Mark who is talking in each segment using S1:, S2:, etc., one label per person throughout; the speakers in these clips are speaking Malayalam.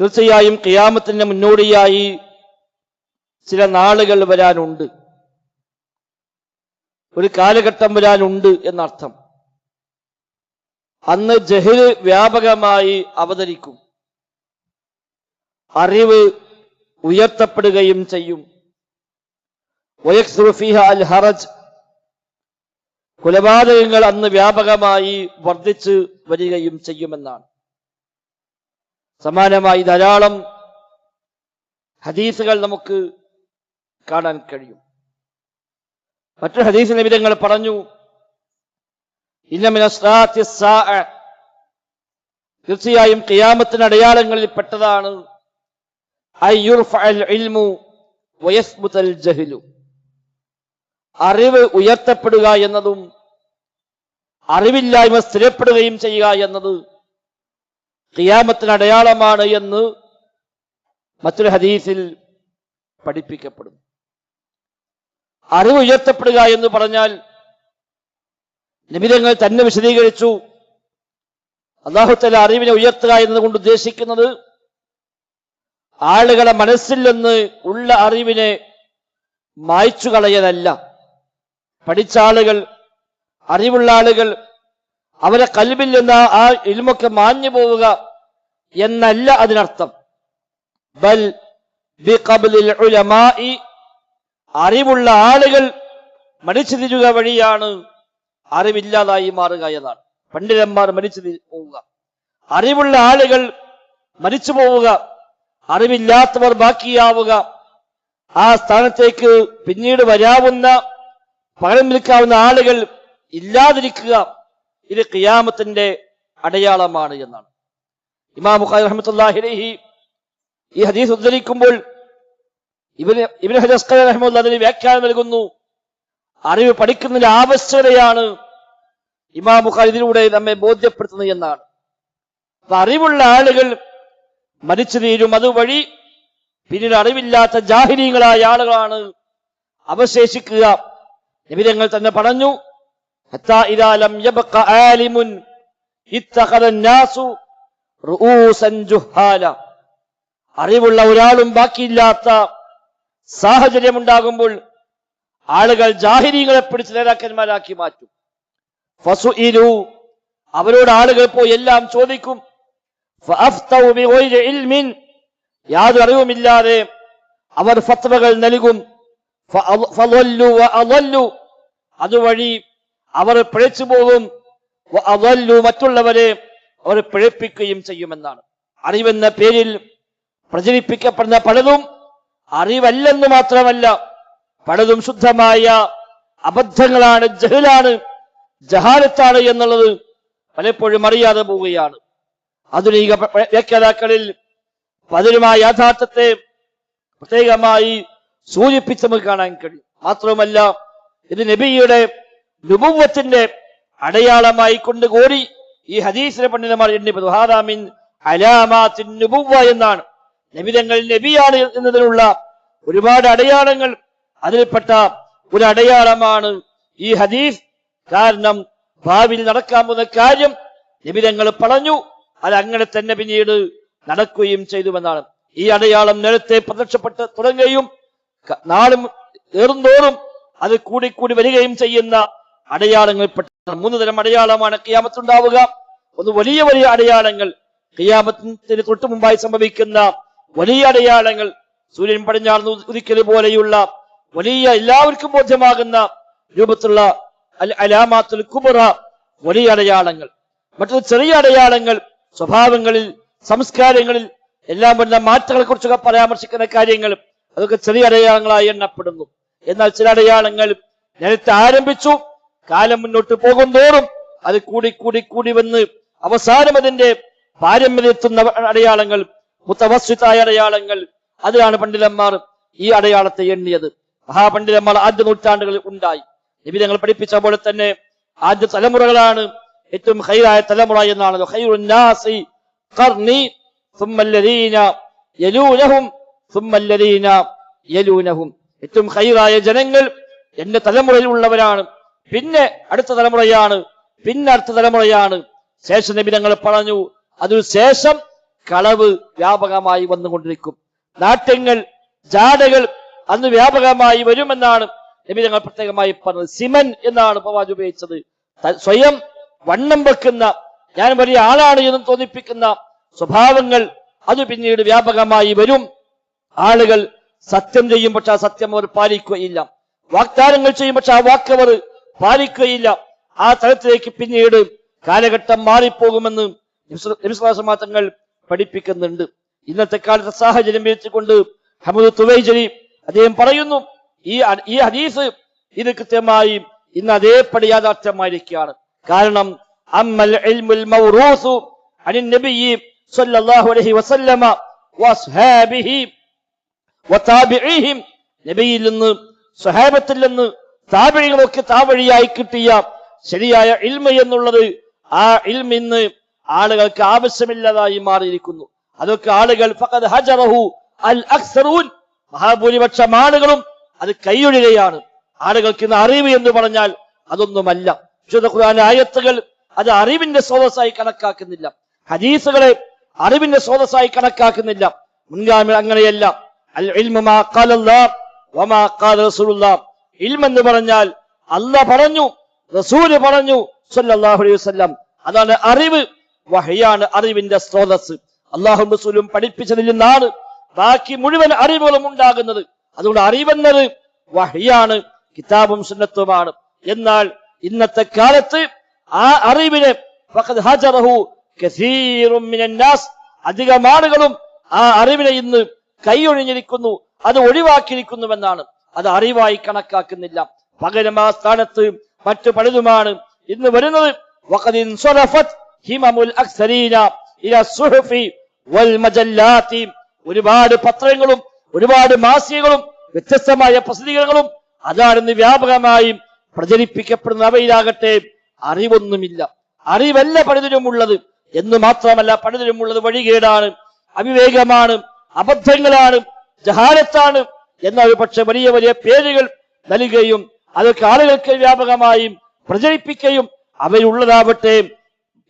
S1: തീർച്ചയായും കിയാമത്തിന് മുന്നോടിയായി ചില നാളുകൾ വരാനുണ്ട്. ഒരു കാലഘട്ടം വരാനുണ്ട് എന്നർത്ഥം. അന്ന് ജഹിര് വ്യാപകമായി അവതരിക്കും. അറിവ് ഉയർത്തപ്പെടുകയും ചെയ്യും. വയക്സുഫിഹ ഫീഹ അൽ ഹറജ്. കൊലപാതകങ്ങൾ അന്ന് വ്യാപകമായി വർദ്ധിച്ചു വരികയും ചെയ്യുമെന്നാണ്. സമാനമായി ധാരാളം ഹദീസുകൾ നമുക്ക് കാണാൻ കഴിയും. മറ്റു ഹദീസ് നിമിതങ്ങൾ പറഞ്ഞു. തീർച്ചയായും കിയാമത്തിന് അടയാളങ്ങളിൽ പെട്ടതാണ്. അറിവ് ഉയർത്തപ്പെടുക എന്നതും അറിവില്ലായ്മ സ്ഥിരപ്പെടുകയും ചെയ്യുക എന്നത് ഖിയാമത്തിന് അടയാളമാണ് എന്ന് മറ്റൊരു ഹദീസിൽ പഠിപ്പിക്കപ്പെടും. അറിവ് ഉയർത്തപ്പെടുക എന്ന് പറഞ്ഞാൽ നിമിതങ്ങൾ തന്നെ വിശദീകരിച്ചു. അള്ളാഹുത്തല അറിവിനെ ഉയർത്തുക എന്നതുകൊണ്ട് ഉദ്ദേശിക്കുന്നത് ആളുകളെ മനസ്സിൽ നിന്ന് ഉള്ള അറിവിനെ മായ്ച്ചു കളയലല്ല പഠിച്ച ആളുകൾ അറിവുള്ള ആളുകൾ അവരെ കൽവിൽ നിന്ന് ആ ഇൽമൊക്കെ മാഞ്ഞു പോവുക എന്നല്ല അതിനർത്ഥം. ബൽ ഉലമാഇ അറിവുള്ള ആളുകൾ മരിച്ചു തിരുക വഴിയാണ് അറിവില്ലാതായി മാറുക എന്നാണ് പണ്ഡിതന്മാർ മരിച്ചു പോവുക. അറിവുള്ള ആളുകൾ മരിച്ചു പോവുക. അറിവില്ലാത്തവർ ബാക്കിയാവുക. ആ സ്ഥാനത്തേക്ക് പിന്നീട് വരാവുന്ന പകരം നിൽക്കാവുന്ന ആളുകൾ ഇല്ലാതിരിക്കുക ഇത് കിയാമത്തിന്റെ അടയാളമാണ് എന്നാണ്. ഇമാം ബുഖാരി റഹ്മത്തുള്ളാഹി ഈ ഹദീസ് ഉദ്ധരിക്കുമ്പോൾ ഇവന് ഇവന് ഹജസ്കർ റഹ്മുല്ല അതിന് വ്യാഖ്യാനം നൽകുന്നു. അറിവ് പഠിക്കുന്നതിന്റെ ആവശ്യകതയാണ് ഇമാം ബുഖാരി ഇതിലൂടെ നമ്മെ ബോധ്യപ്പെടുത്തുന്നത് എന്നാണ്. അപ്പൊ അറിവുള്ള ആളുകൾ മരിച്ചു തീരും അതുവഴി പിന്നീട് അറിവില്ലാത്ത ജാഹിരീങ്ങളായ ആളുകളാണ് അവശേഷിക്കുക. നിബിരങ്ങൾ തന്നെ പറഞ്ഞു ഹത്താ ഇദാ അറിവുള്ള ഒരാളും ബാക്കിയില്ലാത്ത സാഹചര്യമുണ്ടാകുമ്പോൾ ആളുകൾ ജാഹിരീങ്ങളെ പിടിച്ച് നേതാക്കന്മാരാക്കി മാറ്റും. ഫസുഇലു അവരോട് ആളുകൾ പോയി എല്ലാം ചോദിക്കും. യാതൊരു അറിവുമില്ലാതെ അവർ ഫത്വകൾ നൽകും. അതുവഴി അവർ പിഴച്ചു പോകും. മറ്റുള്ളവരെ അവർ പിഴപ്പിക്കുകയും ചെയ്യുമെന്നാണ്. അറിവെന്ന പേരിൽ പ്രചരിപ്പിക്കപ്പെടുന്ന പലതും അറിവല്ലെന്ന് മാത്രമല്ല പലതും ശുദ്ധമായ അബദ്ധങ്ങളാണ് ജഹലാണ് ജഹാലത്താണ് എന്നുള്ളത് പലപ്പോഴും അറിയാതെ പോവുകയാണ്. ആധുനിക വ്യാഖ്യാതാക്കളിൽ പലരുമായ യാഥാർത്ഥ്യത്തെ പ്രത്യേകമായി സൂചിപ്പിച്ച് നമുക്ക് കാണാൻ കഴിയും. മാത്രവുമല്ല ഇത് നബിയുടെ നുപുവത്തിന്റെ അടയാളമായി കൊണ്ട് കൂടി ഈ ഹദീസിലെ പണ്ഡിതന്മാർ എണ്ണിപ്പതുഹാദാമിൻ ഹാദാമിൻ അലാമാത്തിൻ എന്നാണ്. നബിതങ്ങൾ നബിയാണ് എന്നതിനുള്ള ഒരുപാട് അടയാളങ്ങൾ അതിൽപ്പെട്ട ഒരു അടയാളമാണ് ഈ ഹദീസ്. കാരണം ഭാവിയിൽ നടക്കാൻ പോകുന്ന കാര്യം നിബിതങ്ങൾ പറഞ്ഞു അത് അങ്ങനെ തന്നെ പിന്നീട് നടക്കുകയും ചെയ്തുവെന്നാണ്. ഈ അടയാളം നേരത്തെ പ്രത്യക്ഷപ്പെട്ട് തുടങ്ങുകയും നാളും ഏറുന്തോറും അത് കൂടിക്കൂടി വരികയും ചെയ്യുന്ന അടയാളങ്ങൾപ്പെട്ട മൂന്ന് തരം അടയാളമാണ് കിയാമത്തുണ്ടാവുക ഒന്ന് വലിയ വലിയ അടയാളങ്ങൾ കിയാമത്തിന് തൊട്ടു മുമ്പായി സംഭവിക്കുന്ന വലിയ അടയാളങ്ങൾ സൂര്യൻ പടിഞ്ഞാർന്ന് ഉദിക്കൽ പോലെയുള്ള വലിയ എല്ലാവർക്കും ബോധ്യമാകുന്ന രൂപത്തിലുള്ള അലാമാത്തുൽ കുബറ വലിയ അടയാളങ്ങൾ. മറ്റൊരു ചെറിയ അടയാളങ്ങൾ സ്വഭാവങ്ങളിൽ സംസ്കാരങ്ങളിൽ എല്ലാം വരുന്ന മാറ്റങ്ങളെ കുറിച്ചൊക്കെ പരാമർശിക്കുന്ന കാര്യങ്ങൾ അതൊക്കെ ചെറിയ അടയാളങ്ങളായി എണ്ണപ്പെടുന്നു. എന്നാൽ ചില അടയാളങ്ങൾ നേരത്തെ ആരംഭിച്ചു കാലം മുന്നോട്ട് പോകും തോറും അത് കൂടി കൂടി കൂടി വന്ന് അവസാനം അതിന്റെ പാരമ്പര്യത്തുന്ന അടയാളങ്ങൾ മുത്തവസ്വിത്തായ അടയാളങ്ങൾ അതിലാണ് പണ്ഡിതന്മാർ ഈ അടയാളത്തെ എണ്ണിയത്. മഹാപണ്ഡിതന്മാർ ആദ്യ നൂറ്റാണ്ടുകളിൽ ഉണ്ടായി. നിബിധങ്ങൾ പഠിപ്പിച്ച പോലെ തന്നെ ആദ്യ തലമുറകളാണ് ഏറ്റവും ഹൈറായ തലമുറ എന്നാണ് യലൂനഹും ഏറ്റവും ഹൈറായ ജനങ്ങൾ എന്റെ തലമുറയിലുള്ളവരാണ് പിന്നെ അടുത്ത തലമുറയാണ് പിന്നെ അടുത്ത തലമുറയാണ് ശേഷ നിബിധങ്ങൾ പറഞ്ഞു അതിനുശേഷം കളവ് വ്യാപകമായി വന്നുകൊണ്ടിരിക്കും. നാട്യങ്ങൾ ജാടകൾ അന്ന് വ്യാപകമായി വരുമെന്നാണ് നബി ഞങ്ങൾ പ്രത്യേകമായി പറഞ്ഞത്. സിമൻ എന്നാണ് പവാജ് ഉപയോഗിച്ചത്. സ്വയം വണ്ണം വെക്കുന്ന ഞാൻ വലിയ ആളാണ് എന്ന് തോന്നിപ്പിക്കുന്ന സ്വഭാവങ്ങൾ അത് പിന്നീട് വ്യാപകമായി വരും. ആളുകൾ സത്യം ചെയ്യും പക്ഷെ ആ സത്യം അവർ പാലിക്കുകയില്ല. വാഗ്ദാനങ്ങൾ ചെയ്യും പക്ഷെ ആ വാക്ക് അവർ പാലിക്കുകയില്ല. ആ തലത്തിലേക്ക് പിന്നീട് കാലഘട്ടം മാറിപ്പോകുമെന്ന് തങ്ങൾ പഠിപ്പിക്കുന്നുണ്ട്. ഇന്നത്തെ കാലത്തെ സാഹചര്യം വെച്ചുകൊണ്ട് ഹമദ് തുവൈജലി അദ്ദേഹം പറയുന്നു ഈ ഈ ഹദീസ് ഇത് കൃത്യമായി ഇന്ന് അതേപടി യാഥാർത്ഥ്യമായിരിക്കുകയാണ്. കാരണം അമ്മൽ ഇൽമുൽ മൗറൂസു സല്ലല്ലാഹു അലൈഹി വസല്ലമ വസ്ഹാബിഹി നബിയിൽ നിന്ന് സ്വഹാബത്തിൽ നിന്ന് താബിഴികളൊക്കെ താവഴിയായി കിട്ടിയ ശരിയായ ഇൽമ എന്നുള്ളത് ആ ഇൽമ ഇന്ന് ആളുകൾക്ക് ആവശ്യമില്ലാതായി മാറിയിരിക്കുന്നു. അതൊക്കെ ആളുകൾ ഹജറഹു അൽ അക്സറൂൻ. മഹാഭൂരിപക്ഷം ആളുകളും അത് കൈയൊഴുകയാണ്. ആളുകൾക്ക് ഇന്ന് അറിവ് എന്ന് പറഞ്ഞാൽ അതൊന്നുമല്ല. വിശുദ്ധ ഖുർആൻ ആയത്തുകൾ അത് അറിവിന്റെ സ്രോതസ്സായി കണക്കാക്കുന്നില്ല. ഹദീസുകളെ അറിവിന്റെ സ്രോതസ്സായി കണക്കാക്കുന്നില്ല. മുൻഗാമി അങ്ങനെയല്ല. അൽ ഇൽമു എന്ന് പറഞ്ഞാൽ അല്ല പറഞ്ഞു റസൂൽ പറഞ്ഞു സല്ലല്ലാഹു അലൈഹി അതാണ് അറിവ് വഹയാണ് അറിവിന്റെ സ്രോതസ് അള്ളാഹു റസൂലും പഠിപ്പിച്ചതിൽ നിന്നാണ് ബാക്കി മുഴുവൻ അറിവുകളും ഉണ്ടാകുന്നത്. അതുകൊണ്ട് അറിവെന്നത് വഹയാണ് കിതാബും സുന്നത്തുമാണ്. എന്നാൽ ഇന്നത്തെ കാലത്ത് ആ അറിവിനെ അധികം ആളുകളും ആ അറിവിനെ ഇന്ന് കൈയൊഴിഞ്ഞിരിക്കുന്നു അത് ഒഴിവാക്കിയിരിക്കുന്നുവെന്നാണ്. അത് അറിവായി കണക്കാക്കുന്നില്ല. പകരം ആ സ്ഥാനത്ത് മറ്റു പലതുമാണ്. ഇന്ന് വരുന്നത് ഒരുപാട് പത്രങ്ങളും ഒരുപാട് മാസികകളും വ്യത്യസ്തമായ പ്രസിദ്ധീകരണങ്ങളും അതാണ് ഇന്ന് വ്യാപകമായി പ്രചരിപ്പിക്കപ്പെടുന്ന അവയിലാകട്ടെ. അറിവൊന്നുമില്ല. അറിവല്ല പലതിനുമുള്ളത് എന്ന് മാത്രമല്ല പലതിനുമുള്ളത് വഴികേടാണ് അവിവേകമാണ് അബദ്ധങ്ങളാണ് ജഹാലത്താണ്. എന്ന ഒരു പക്ഷെ വലിയ വലിയ പേരുകൾ നൽകുകയും അതൊക്കെ ആളുകൾക്ക് വ്യാപകമായും പ്രചരിപ്പിക്കുകയും അവരുള്ളതാവട്ടെ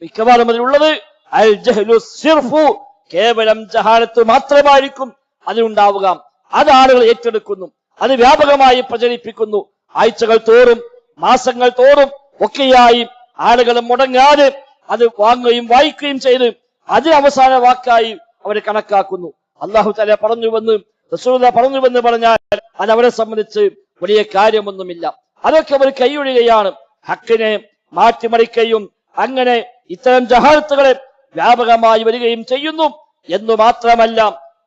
S1: മിക്കവാറും അതിലുള്ളത് അൽ ജഹ്ലു സിർഫു. കേവലം ജഹാലത്ത് മാത്രമായിരിക്കും അതിനുണ്ടാവുക അത് ആളുകൾ ഏറ്റെടുക്കുന്നു. അത് വ്യാപകമായി പ്രചരിപ്പിക്കുന്നു. ആഴ്ചകൾ തോറും മാസങ്ങൾ തോറും ഒക്കെയായി ആളുകൾ മുടങ്ങാതെ അത് വാങ്ങുകയും വായിക്കുകയും ചെയ്ത് അതിന് അവസാന വാക്കായി അവർ കണക്കാക്കുന്നു. അള്ളാഹു തല പറഞ്ഞുവെന്ന് റസൂല പറഞ്ഞുവെന്ന് പറഞ്ഞാൽ അത് അവരെ സംബന്ധിച്ച് വലിയ കാര്യമൊന്നുമില്ല. അതൊക്കെ അവർ കൈയൊഴിയുകയാണ് ഹക്കിനെ മാറ്റിമറിക്കുകയും അങ്ങനെ ഇത്തരം ജഹാലത്തുകളെ വ്യാപകമായി വരികയും ചെയ്യുന്നു. എന്ന് മാത്രമല്ല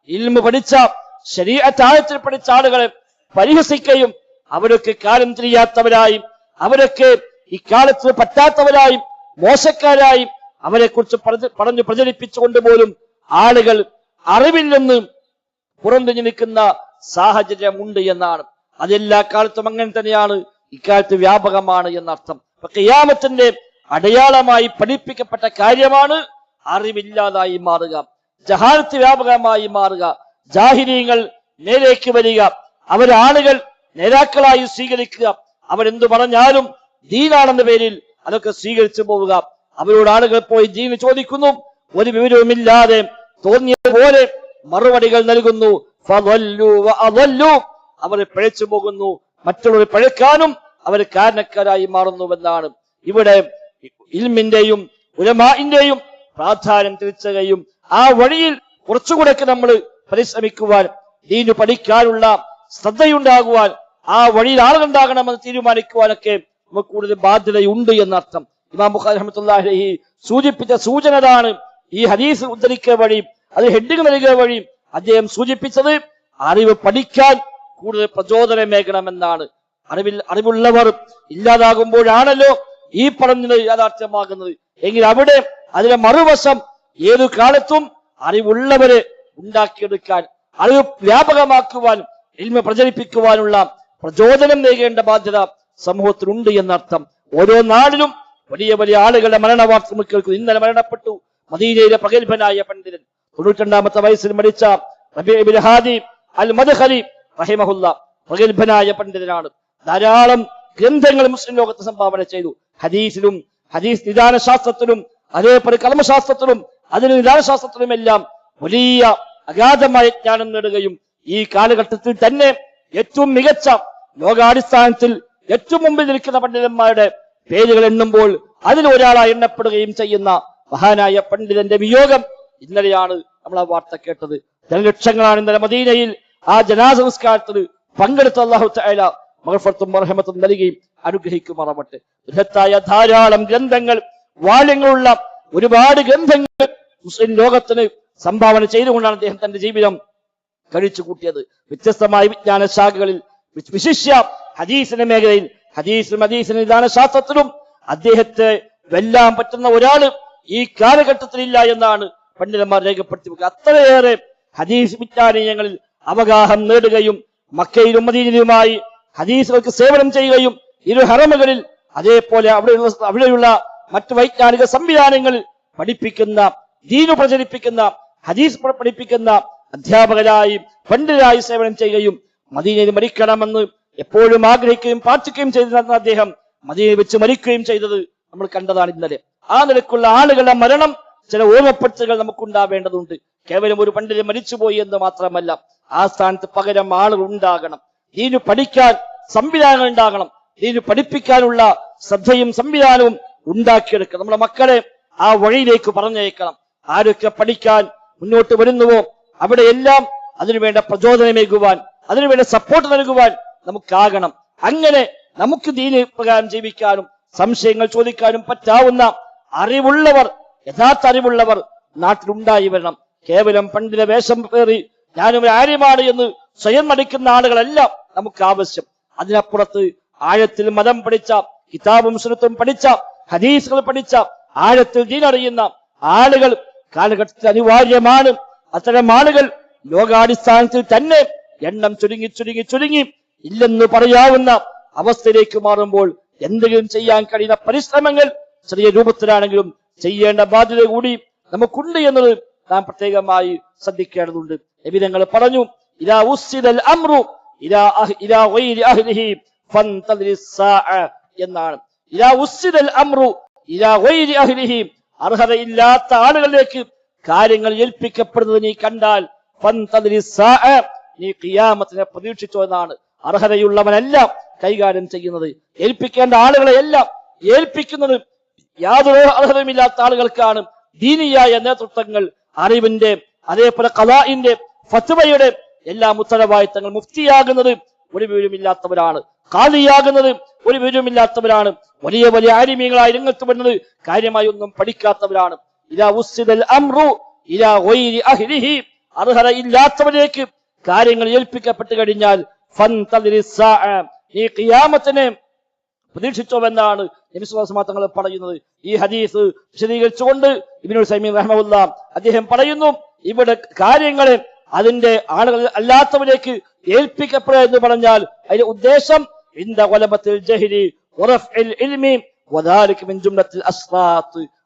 S1: ഇൽമു പഠിച്ച ശരീരത്താഴത്തിൽ പഠിച്ച ആളുകളെ പരിഹസിക്കുകയും അവരൊക്കെ കാലം തിരിയാത്തവരായും അവരൊക്കെ ഇക്കാലത്ത് പറ്റാത്തവരായും മോശക്കാരായും അവരെ കുറിച്ച് പറഞ്ഞു പ്രചരിപ്പിച്ചുകൊണ്ട് പോലും ആളുകൾ അറിവില്ലെന്ന് നിന്ന് പുറന്തിഞ്ഞു നിൽക്കുന്ന സാഹചര്യമുണ്ട് എന്നാണ്. അതെല്ലാ കാലത്തും അങ്ങനെ തന്നെയാണ്. ഇക്കാലത്ത് വ്യാപകമാണ് എന്നർത്ഥം. ഖിയാമത്തിന്റെ അടയാളമായി പഠിപ്പിക്കപ്പെട്ട കാര്യമാണ് അറിവില്ലാതായി മാറുക. ജഹാലത്ത് വ്യാപകമായി മാറുക. ജാഹിരീങ്ങൾ നേരേക്ക് വരിക. അവരാളുകൾ നേതാക്കളായി സ്വീകരിക്കുക. അവരെന്തു പറഞ്ഞാലും ദീനാണെന്ന പേരിൽ അതൊക്കെ സ്വീകരിച്ചു പോവുക. അവരോട് ആളുകൾ പോയി ദീന് ചോദിക്കുന്നു. ഒരു വിവരവുമില്ലാതെ തോന്നിയതുപോലെ മറുപടികൾ നൽകുന്നു. അവർ പിഴച്ചു പോകുന്നു. മറ്റുള്ളവർ പഴക്കാനും അവർ കാരണക്കാരായി മാറുന്നുവെന്നാണ്. ഇവിടെ ഇൽമിന്റെയും ഉലമാന്റെയും പ്രാധാന്യം തിരിച്ചുകയും ആ വഴിയിൽ കുറച്ചുകൂടെയൊക്കെ നമ്മൾ പരിശ്രമിക്കുവാൻ ദീനു പഠിക്കാനുള്ള ശ്രദ്ധയുണ്ടാകുവാൻ ആ വഴിയിൽ ആളുകളുണ്ടാകണമെന്ന് തീരുമാനിക്കുവാനൊക്കെ നമുക്ക് കൂടുതൽ ബാധ്യതയുണ്ട് എന്നർത്ഥം. ഇമാം ബുഖാരി സൂചിപ്പിച്ച സൂചനതാണ് ഈ ഹദീസ് ഉദ്ധരിക്കുക വഴി അത് ഹെഡിങ് നൽകുക വഴി അദ്ദേഹം സൂചിപ്പിച്ചത് അറിവ് പഠിക്കാൻ കൂടുതൽ പ്രചോദനമേകണമെന്നാണ് അറിവിൽ അറിവുള്ളവർ ഇല്ലാതാകുമ്പോഴാണല്ലോ ഈ പറഞ്ഞത് യാഥാർത്ഥ്യമാകുന്നത്. എങ്കിൽ അവിടെ അതിലെ മറുവശം ഏതു കാലത്തും അറിവുള്ളവരെ ഉണ്ടാക്കിയെടുക്കാൻ അറിവ് വ്യാപകമാക്കുവാൻ ഇൽമ പ്രചരിപ്പിക്കുവാനുള്ള പ്രചോദനം നൽകേണ്ട ബാധ്യത സമൂഹത്തിനുണ്ട് എന്നർത്ഥം. ഓരോ നാടിലും വലിയ വലിയ ആളുകളുടെ മരണവാർത്ത വാർത്ത കേൾക്കുന്നു ഇന്നലെ മരണപ്പെട്ടു. മദീനയിലെ പ്രഗത്ഭനായ പണ്ഡിതൻ തൊണ്ണൂറ്റി രണ്ടാമത്തെ വയസ്സിൽ മരിച്ച ഹാദി അൽ മദ്ഖലി റഹിമഹുല്ല പ്രഗത്ഭനായ പണ്ഡിതനാണ്. ധാരാളം ഗ്രന്ഥങ്ങൾ മുസ്ലിം ലോകത്ത് സംഭാവന ചെയ്തു. ഹദീസിലും ഹദീസ് നിദാന ശാസ്ത്രത്തിലും അതേപോലെ കർമ്മശാസ്ത്രത്തിലും അതിന് നിദാന ശാസ്ത്രത്തിലും എല്ലാം വലിയ അഗാധമായ ജ്ഞാനം നേടുകയും ഈ കാലഘട്ടത്തിൽ തന്നെ ഏറ്റവും മികച്ച ലോകാടിസ്ഥാനത്തിൽ ഏറ്റവും മുമ്പിൽ നിൽക്കുന്ന പണ്ഡിതന്മാരുടെ പേരുകൾ എണ്ണുമ്പോൾ അതിൽ ഒരാളായി എണ്ണപ്പെടുകയും ചെയ്യുന്ന മഹാനായ പണ്ഡിതന്റെ വിയോഗം ഇന്നലെയാണ് നമ്മൾ ആ വാർത്ത കേട്ടത്. ജനലക്ഷങ്ങളാണ് ഇന്നലെ മദീനയിൽ ആ ജനാ സംസ്കാരത്തിൽ പങ്കെടുത്ത അള്ളാഹു മഹഫത്തും മർഹമത്തും നൽകുകയും അനുഗ്രഹിക്കുമാറാവട്ടെ. ബൃഹത്തായ ധാരാളം ഗ്രന്ഥങ്ങൾ വാല്യങ്ങളുള്ള ഒരുപാട് ഗ്രന്ഥങ്ങൾ മുസ്ലിം ലോകത്തിന് സംഭാവന ചെയ്തുകൊണ്ടാണ് അദ്ദേഹം തന്റെ ജീവിതം കഴിച്ചു കൂട്ടിയത്. വ്യത്യസ്തമായ വിജ്ഞാന ശാഖകളിൽ വിശിഷ്യ ഹദീസിന്റെ മേഖലയിൽ ഹദീസിലും ഹദീസിന് നിദാന ശാസ്ത്രത്തിലും അദ്ദേഹത്തെ വെല്ലാൻ പറ്റുന്ന ഒരാൾ ഈ കാലഘട്ടത്തിലില്ല എന്നാണ് പണ്ഡിതന്മാർ രേഖപ്പെടുത്തി അത്രയേറെ ഹദീസ് വിജ്ഞാനീയങ്ങളിൽ അവഗാഹം നേടുകയും മക്കയിലും മദീനയിലുമായി ഹദീസുകൾക്ക് സേവനം ചെയ്യുകയും ഇരു ഹറമുകളിൽ അതേപോലെ അവിടെയുള്ള അവിടെയുള്ള മറ്റു വൈജ്ഞാനിക സംവിധാനങ്ങളിൽ പഠിപ്പിക്കുന്ന ദീനു പ്രചരിപ്പിക്കുന്ന ഹദീസ് പഠിപ്പിക്കുന്ന അധ്യാപകരായി പണ്ഡിതരായി സേവനം ചെയ്യുകയും മദീനയിൽ മരിക്കണമെന്ന് എപ്പോഴും ആഗ്രഹിക്കുകയും പ്രാർത്ഥിക്കുകയും ചെയ്തിരുന്ന അദ്ദേഹം മദീനയിൽ വെച്ച് മരിക്കുകയും ചെയ്തത് നമ്മൾ കണ്ടതാണ് ഇന്നലെ. ആ നിലക്കുള്ള ആളുകളുടെ മരണം ചില ഓർമ്മപ്പെടുത്തലുകൾ നമുക്കുണ്ടാവേണ്ടതുണ്ട്. കേവലം ഒരു പണ്ഡിതൻ മരിച്ചുപോയി എന്ന് മാത്രമല്ല ആ സ്ഥാനത്ത് പകരം ആളുകൾ ഉണ്ടാകണം. ദീനു പഠിക്കാൻ സംവിധാനങ്ങൾ ഉണ്ടാകണം. ദീനു പഠിപ്പിക്കാനുള്ള ശ്രദ്ധയും സംവിധാനവും ഉണ്ടാക്കിയെടുക്കണം. നമ്മുടെ മക്കളെ ആ വഴിയിലേക്ക് പറഞ്ഞയക്കണം. ആരൊക്കെ പഠിക്കാൻ മുന്നോട്ട് വരുന്നുവോ അവിടെയെല്ലാം അതിനുവേണ്ട പ്രചോദനമേകുവാൻ അതിനുവേണ്ട സപ്പോർട്ട് നൽകുവാൻ നമുക്കാകണം. അങ്ങനെ നമുക്ക് ദീന പ്രകാരം ജീവിക്കാനും സംശയങ്ങൾ ചോദിക്കാനും പറ്റാവുന്ന അറിവുള്ളവർ യഥാർത്ഥ അറിവുള്ളവർ നാട്ടിലുണ്ടായി വരണം. കേവലം പണ്ടിലെ വേഷം കയറി ഞാനും ആര്യമാണ് എന്ന് സ്വയം നടിക്കുന്ന ആളുകളെല്ലാം നമുക്ക് ആവശ്യം. അതിനപ്പുറത്ത് ആഴത്തിൽ മതം പഠിച്ച കിതാബും സുനത്തും പഠിച്ച ഹദീസുകൾ പഠിച്ച ആഴത്തിൽ ദീനറിയുന്ന ആളുകൾ കാലഘട്ടത്തിൽ അനിവാര്യമാണ്. അത്തരം ആളുകൾ ലോകാടിസ്ഥാനത്തിൽ തന്നെ എണ്ണം ചുരുങ്ങി ചുരുങ്ങി ചുരുങ്ങി ഇല്ലെന്ന് പറയാവുന്ന അവസ്ഥയിലേക്ക് മാറുമ്പോൾ എന്തെങ്കിലും ചെയ്യാൻ കഴിയുന്ന പരിശ്രമങ്ങൾ ചെറിയ രൂപത്തിലാണെങ്കിലും ചെയ്യേണ്ട ബാധ്യത കൂടി നമുക്കുണ്ട് എന്നത് നാം പ്രത്യേകമായി ശ്രദ്ധിക്കേണ്ടതുണ്ട്. എവിധങ്ങൾ പറഞ്ഞു ഇലാ ഉസ്സിദൽ ഗൈരി അഹ്ലിഹി എന്നാണ്. ഉസ്സിദൽ അഹ്ലിഹി അർഹതയില്ലാത്ത ആളുകളിലേക്ക് കാര്യങ്ങൾ ഏൽപ്പിക്കപ്പെടുന്നത് നീ കണ്ടാൽ നീ കിയാമത്തിനെ പ്രതീക്ഷിച്ചു എന്നാണ്. അർഹതയുള്ളവനല്ല കൈകാര്യം ചെയ്യുന്നത്. ഏൽപ്പിക്കേണ്ട ആളുകളെ എല്ലാം ഏൽപ്പിക്കുന്നത് യാതൊരു അർഹതയുമില്ലാത്ത ആളുകൾക്കാണ്. ദീനിയായ നേതൃത്വങ്ങൾ അറിവിന്റെ അതേപോലെ കലാഇന്റെ ഫത്വയുടെ എല്ലാ ഉത്തരവാദിത്തങ്ങൾ മുഫ്തിയാകുന്നത് ഒരു വിവരമില്ലാത്തവരാണ് കാലിയാകുന്നത് ഒരു വിവരമില്ലാത്തവരാണ് വലിയ വലിയ ആരിമീങ്ങളായി രംഗത്ത് വരുന്നത് കാര്യമായി ഒന്നും പഠിക്കാത്തവരാണ് അർഹത ഇല്ലാത്തവരേക്ക് കാര്യങ്ങൾ ഏൽപ്പിക്കപ്പെട്ട് കഴിഞ്ഞാൽ. നീ ഖിയാമത്തിനെ പ്രതീക്ഷിച്ചോവെന്നാണ് നബിസ്വലാസ്മാ പറയുന്നത് ഈ ഹദീസ് വിശദീകരിച്ചുകൊണ്ട് ഇബിനുൽ സൈമീൻ റഹ്മുല്ല അദ്ദേഹം പറയുന്നു ഇവിടെ കാര്യങ്ങളെ അതിന്റെ ആളുകൾ അല്ലാത്തവരേക്ക് ഏൽപ്പിക്കപ്പെടുക എന്ന് പറഞ്ഞാൽ അതിന്റെ ഉദ്ദേശം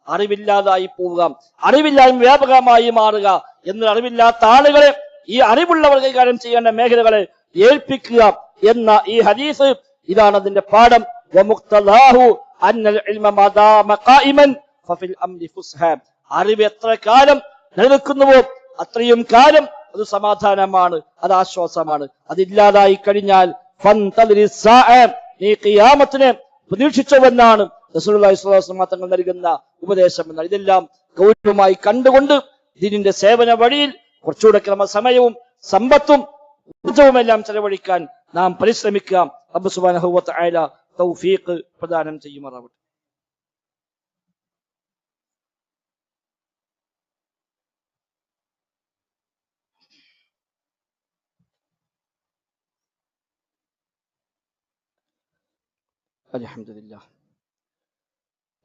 S1: അറിവില്ലാതായി പോവുക അറിവില്ലായ്മ വ്യാപകമായി മാറുക എന്ന് അറിവില്ലാത്ത ആളുകളെ ഈ അറിവുള്ളവർ കൈകാര്യം ചെയ്യേണ്ട മേഖലകളെ ഏൽപ്പിക്കുക എന്ന ഈ ഹദീസ് ഇതാണ് അതിന്റെ പാഠം. അറിവ് എത്ര കാലം നിലനിൽക്കുന്നുവോ അത്രയും കാലം അത് സമാധാനമാണ് അത് ആശ്വാസമാണ്. അതില്ലാതായി കഴിഞ്ഞാൽ നീ കിയാമത്തിന് പ്രതീക്ഷിച്ചുവെന്നാണ് തങ്ങൾ നൽകുന്ന ഉപദേശം എന്നാൽ ഇതെല്ലാം ഗൗരവമായി കണ്ടുകൊണ്ട് ദിനിന്റെ സേവന വഴിയിൽ കുറച്ചുകൂടെ ക്രമസമയവും സമ്പത്തും ഊർജവും എല്ലാം ചെലവഴിക്കാൻ നാം പരിശ്രമിക്കാം. അബ്ബുസുബാനഹുവത്ത് ആയ തൗഫീഖ് പ്രദാനം ചെയ്യുമാറാവട്ടെ الحمد لله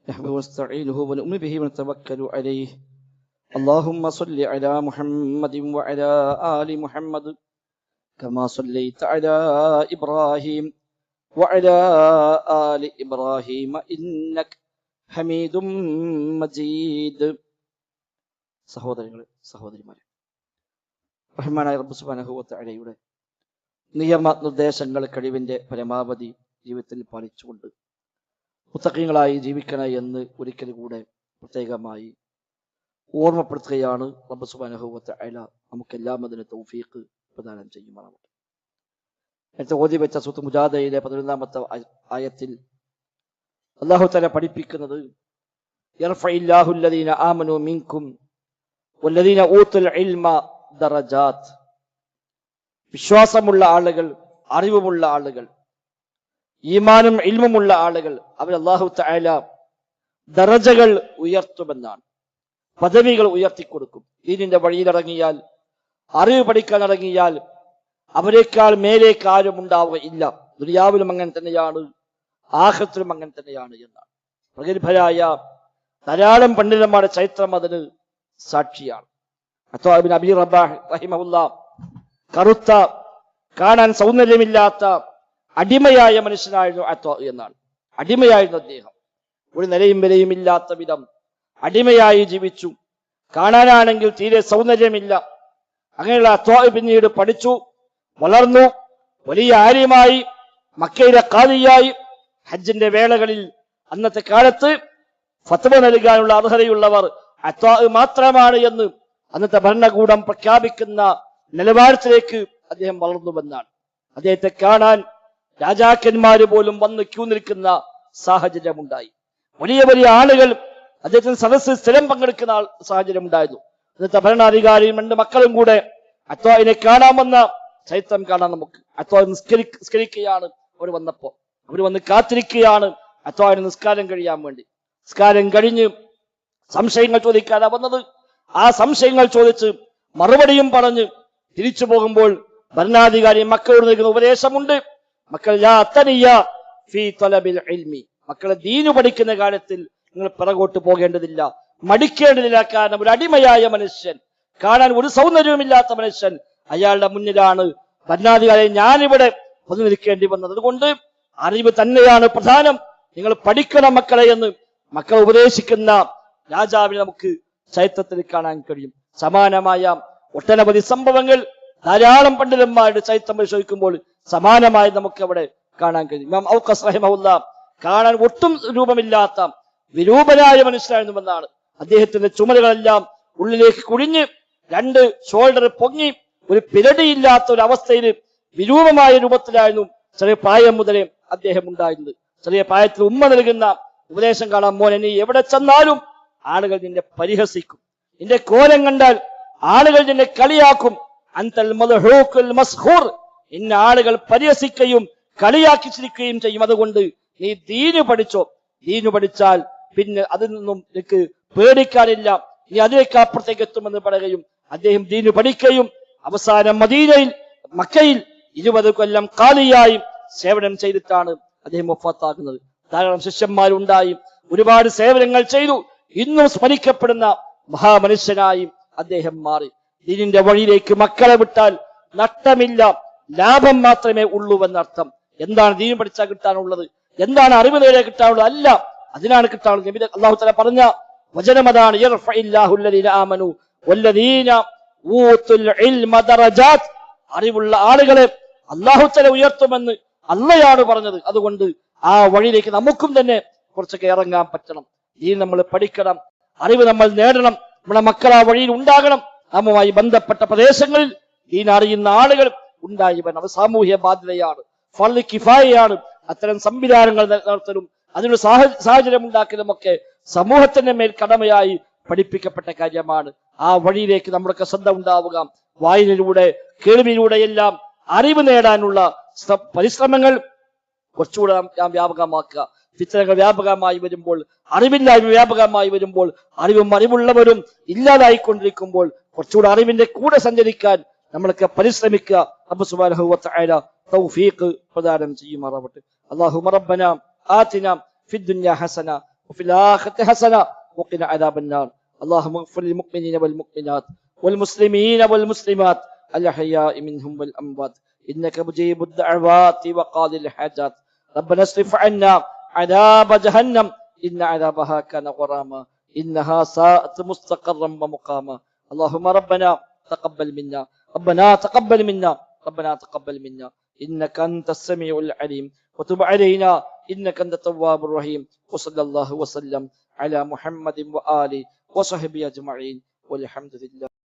S1: نحمده ونستعينه ونؤمن به ونتوكل عليه اللهم صل على محمد وعلى آل محمد كما صليت على إبراهيم وعلى آل إبراهيم إنك حميد مجيد സഹോദരങ്ങളെ സഹോദരിമാരെ റഹ്മാനായ റബ്ബ് സുബ്ഹാനഹു വ തആലയുടെ നിയമ നിർദ്ദേശങ്ങൾ കഴിവിന്റെ പരമാവധി ജീവിതത്തിൽ പാലിച്ചുകൊണ്ട് മുത്തക്കങ്ങളായി ജീവിക്കണ എന്ന് ഒരിക്കൽ കൂടെ പ്രത്യേകമായി ഓർമ്മപ്പെടുത്തുകയാണ് റബ്ബ് സുബ്ഹാനഹു വ തആല നമുക്കെല്ലാം അതിന് തൗഫീഖ് പ്രദാനം ചെയ്യുമാറാവട്ടെ നേരത്തെ ഓതി വെച്ച സുത്ത് മുജാദയിലെ പതിനൊന്നാമത്തെ ആയ- ആയത്തിൽ അള്ളാഹു തല പഠിപ്പിക്കുന്നത് ഇൽമ വിശ്വാസമുള്ള ആളുകൾ അറിവുമുള്ള ആളുകൾ ഈമാനും ഇൽമുമുള്ള ആളുകൾ അവർ അള്ളാഹു തല ദറജകൾ ഉയർത്തുമെന്നാണ്. പദവികൾ ഉയർത്തിക്കൊടുക്കും. ദീനിന്റെ വഴിയിലിറങ്ങിയാൽ അറിവ് പഠിക്കാൻ ഇറങ്ങിയാൽ അവരെക്കാൾ മേലേക്ക് ആരും ഉണ്ടാവുകയില്ല ദുനിയാവിലും അങ്ങനെ തന്നെയാണ് ആഹത്തിലും അങ്ങനെ തന്നെയാണ് എന്നാണ്. പ്രഗത്ഭരായ ധാരാളം പണ്ഡിതന്മാരുടെ ചരിത്രം അതിന് സാക്ഷിയാണ്. അത്തോബിൻ അബി റബാഹ് കറുത്ത കാണാൻ സൗന്ദര്യമില്ലാത്ത അടിമയായ മനുഷ്യനായിരുന്നു അത്വാ എന്നാണ്. അടിമയായിരുന്നു അദ്ദേഹം. ഒരു നിലയും വിലയും ഇല്ലാത്ത വിധം അടിമയായി ജീവിച്ചു. കാണാനാണെങ്കിൽ തീരെ സൗന്ദര്യമില്ല. അങ്ങനെയുള്ള അത്വാ പിന്നീട് പഠിച്ചു. വളർന്നു വലിയ ആര്യമായി മക്കയിലെ കാലിയായി ഹജ്ജിന്റെ വേളകളിൽ അന്നത്തെ കാലത്ത് ഫത്വ നൽകാനുള്ള അർഹതയുള്ളവർ അത്വാ മാത്രമാണ് എന്ന് അന്നത്തെ ഭരണകൂടം പ്രഖ്യാപിക്കുന്ന നിലവാരത്തിലേക്ക് അദ്ദേഹം വളർന്നുവെന്നാണ്. അദ്ദേഹത്തെ കാണാൻ രാജാക്കന്മാര് പോലും വന്ന് ക്യൂ നിൽക്കുന്ന സാഹചര്യമുണ്ടായി. വലിയ വലിയ ആളുകൾ അദ്ദേഹത്തിന് സദസ്സിൽ സ്ഥിരം പങ്കെടുക്കുന്ന സാഹചര്യം ഉണ്ടായിരുന്നു അന്നത്തെ ഭരണാധികാരിയും രണ്ട് മക്കളും കൂടെ അത്വാവിനെ കാണാമെന്ന ചരിത്രം കാണാൻ നമുക്ക് അത്തോളം നിസ്കരി നിസ്കരിക്കുകയാണ് അവർ വന്നപ്പോ അവർ വന്ന് കാത്തിരിക്കുകയാണ് അത്തോളം നിസ്കാരം കഴിയാൻ വേണ്ടി. നിസ്കാരം കഴിഞ്ഞ് സംശയങ്ങൾ ചോദിക്കാനാ വന്നത്. ആ സംശയങ്ങൾ ചോദിച്ച് മറുപടിയും പറഞ്ഞ് തിരിച്ചു പോകുമ്പോൾ ഭരണാധികാരി മക്കളോട് നൽകുന്ന ഉപദേശമുണ്ട്. മക്കൾ മക്കളെ ദീനു പഠിക്കുന്ന കാര്യത്തിൽ നിങ്ങൾ പിറകോട്ട് പോകേണ്ടതില്ല. മടിക്കേണ്ടതില്ല. കാരണം ഒരു അടിമയായ മനുഷ്യൻ കാണാൻ ഒരു സൗന്ദര്യവുമില്ലാത്ത മനുഷ്യൻ അയാളുടെ മുന്നിലാണ് ഭരണാധികാരി ഞാനിവിടെ നിൽക്കേണ്ടി വന്നത്. അതുകൊണ്ട് അറിവ് തന്നെയാണ് പ്രധാനം. നിങ്ങൾ പഠിക്കണം മക്കളെ എന്ന് മക്കളെ ഉപദേശിക്കുന്ന രാജാവിനെ നമുക്ക് ചരിത്രത്തിൽ കാണാൻ കഴിയും. സമാനമായ ഒട്ടനവധി സംഭവങ്ങൾ ധാരാളം പണ്ഡിതന്മാരുടെ ചരിത്രം പരിശോധിക്കുമ്പോൾ സമാനമായി നമുക്ക് അവിടെ കാണാൻ കഴിയും. ഇമാം ഔക്കസ് റഹിമഹുല്ല കാണാൻ ഒട്ടും രൂപമില്ലാത്ത വിരൂപനായ മനുഷ്യനായിരുന്നുവെന്നാണ് അദ്ദേഹത്തിന്റെ ചുമലുകളെല്ലാം ഉള്ളിലേക്ക് കുഴിഞ്ഞ് രണ്ട് ഷോൾഡർ പൊങ്ങി ഒരു പിരടിയില്ലാത്ത ഒരു അവസ്ഥയിൽ വിരൂപമായ രൂപത്തിലായിരുന്നു ചെറിയ പ്രായം മുതലേ അദ്ദേഹം ഉണ്ടായിരുന്നത്. ചെറിയ പ്രായത്തിൽ ഉമ്മ നൽകുന്ന ഉപദേശം കാണാൻ മോനെ നീ എവിടെ ചെന്നാലും ആളുകൾ നിന്നെ പരിഹസിക്കും. നിന്റെ കോലം കണ്ടാൽ ആളുകൾ നിന്നെ കളിയാക്കും. അന്തൽ ഇന്ന ആളുകൾ പരിഹസിക്കുകയും കളിയാക്കി ചിരിക്കുകയും ചെയ്യും. അതുകൊണ്ട് നീ ദീനു പഠിച്ചോ? ദീനു പഠിച്ചാൽ പിന്നെ അതിൽ നിന്നും നിനക്ക് പേടിക്കാനില്ല. നീ അതിലേക്ക് അപ്പുറത്തേക്ക് എത്തുമെന്ന് പറയുകയും അദ്ദേഹം ദീനു പഠിക്കുകയും അവസാനം മദീനയിൽ മക്കയിൽ ഇരുപത് കൊല്ലം കാലിയായും സേവനം ചെയ്തിട്ടാണ് അദ്ദേഹം വഫാത്താകുന്നത്. ധാരാളം ശിഷ്യന്മാരുണ്ടായി ഒരുപാട് സേവനങ്ങൾ ചെയ്തു. ഇന്നും സ്മരിക്കപ്പെടുന്ന മഹാമനുഷ്യനായും അദ്ദേഹം മാറി. ദീനിന്റെ വഴിയിലേക്ക് മക്കളെ വിട്ടാൽ നഷ്ടമില്ല ലാഭം മാത്രമേ ഉള്ളൂ എന്നർത്ഥം. എന്താണ് ദീൻ പഠിച്ചാൽ കിട്ടാനുള്ളത്? എന്താണ് അറിവ് നേരെ കിട്ടാനുള്ളത്? അല്ല അതിനാണ് കിട്ടാനുള്ളത്. അള്ളാഹു തല പറഞ്ഞ വചനം അതാണ് അറിവുള്ള ആളുകളെ അള്ളാഹു തല ഉയർത്തുമെന്ന് അള്ളയാണ് പറഞ്ഞത്. അതുകൊണ്ട് ആ വഴിയിലേക്ക് നമുക്കും തന്നെ കുറച്ചൊക്കെ ഇറങ്ങാൻ പറ്റണം. ഈ നമ്മൾ പഠിക്കണം. അറിവ് നമ്മൾ നേടണം. നമ്മുടെ മക്കൾ ആ വഴിയിൽ ഉണ്ടാകണം. നമ്മുമായി ബന്ധപ്പെട്ട പ്രദേശങ്ങളിൽ ഈ അറിയുന്ന ആളുകൾ ഉണ്ടായി വരണം. സാമൂഹ്യ ബാധ്യതയാണ്. ഫള്ളി കിഫായയാണ്. അത്തരം സംവിധാനങ്ങൾ നടത്തലും സാഹ- സാഹചര്യം ഉണ്ടാക്കലും ഒക്കെ സമൂഹത്തിന്റെ മേൽ കടമയായി പഠിപ്പിക്കപ്പെട്ട കാര്യമാണ്. ആ വഴിയിലേക്ക് നമ്മുടെ ശ്രദ്ധ ഉണ്ടാവുക. വായിലൂടെ കേൾവിയിലൂടെ എല്ലാം അറിവ് നേടാനുള്ള പരിശ്രമങ്ങൾ കുറച്ചുകൂടെ നാം വ്യാപകമാക്കുക. ചിത്രങ്ങൾ വ്യാപകമായി വരുമ്പോൾ അറിവില്ലായ്മ വ്യാപകമായി വരുമ്പോൾ അറിവും അറിവുള്ളവരും ഇല്ലാതായിക്കൊണ്ടിരിക്കുമ്പോൾ കുറച്ചുകൂടെ അറിവിന്റെ കൂടെ സഞ്ചരിക്കാൻ നമ്മളൊക്കെ പരിശ്രമിക്കുക. അബ്ബു സുബ്ഹാനഹു തൗഫീഖ് പ്രദാനം ചെയ്യുമാറാവട്ടെ. അല്ലാഹുമ്മ റബ്ബന ആതിന ഫിദ് ഹസന ഹസന വഖിന അദാബന്നാർ. اللهم اغفر للمؤمنين والمؤمنات والمسلمين والمسلمات الأحياء منهم والأموات. إنك مجيب الدعوات وقاضي الحاجات. ربنا اصرف عنا عذاب جهنم. إن عذابها كان غراما. إنها ساءت مستقرا ومقاما. اللهم ربنا تقبل منا. ربنا تقبل منا. ربنا تقبل منا. إنك أنت السميع العليم. وتب علينا. إنك أنت التواب الرحيم. وصلى الله وسلم. على محمد وآله وصحبه أجمعين والحمد لله